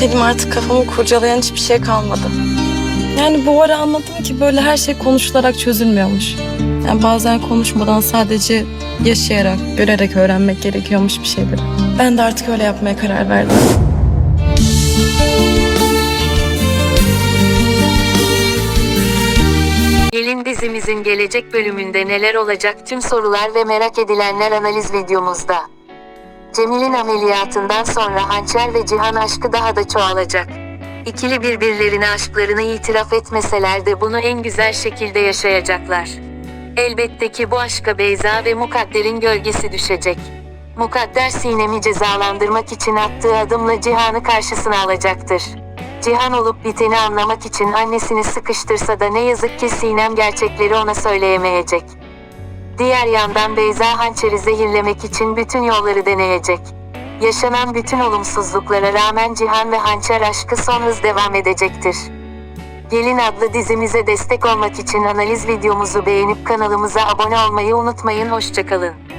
Benim artık kafamı kurcalayan hiçbir şey kalmadı. Yani bu ara anladım ki böyle her şey konuşularak çözülmüyormuş. Yani bazen konuşmadan sadece yaşayarak, görerek öğrenmek gerekiyormuş bir şeyleri. Ben de artık öyle yapmaya karar verdim. Gelin dizimizin gelecek bölümünde neler olacak tüm sorular ve merak edilenler analiz videomuzda. Cemil'in ameliyatından sonra Hançer ve Cihan aşkı daha da çoğalacak. İkili birbirlerine aşklarını itiraf etmeseler de bunu en güzel şekilde yaşayacaklar. Elbette ki bu aşka Beyza ve Mukadder'in gölgesi düşecek. Mukadder Sinem'i cezalandırmak için attığı adımla Cihan'ı karşısına alacaktır. Cihan olup biteni anlamak için annesini sıkıştırsa da ne yazık ki Sinem gerçekleri ona söyleyemeyecek. Diğer yandan Beyza hançeri zehirlemek için bütün yolları deneyecek. Yaşanan bütün olumsuzluklara rağmen Cihan ve hançer aşkı son hız devam edecektir. Gelin adlı dizimize destek olmak için analiz videomuzu beğenip kanalımıza abone olmayı unutmayın. Hoşçakalın.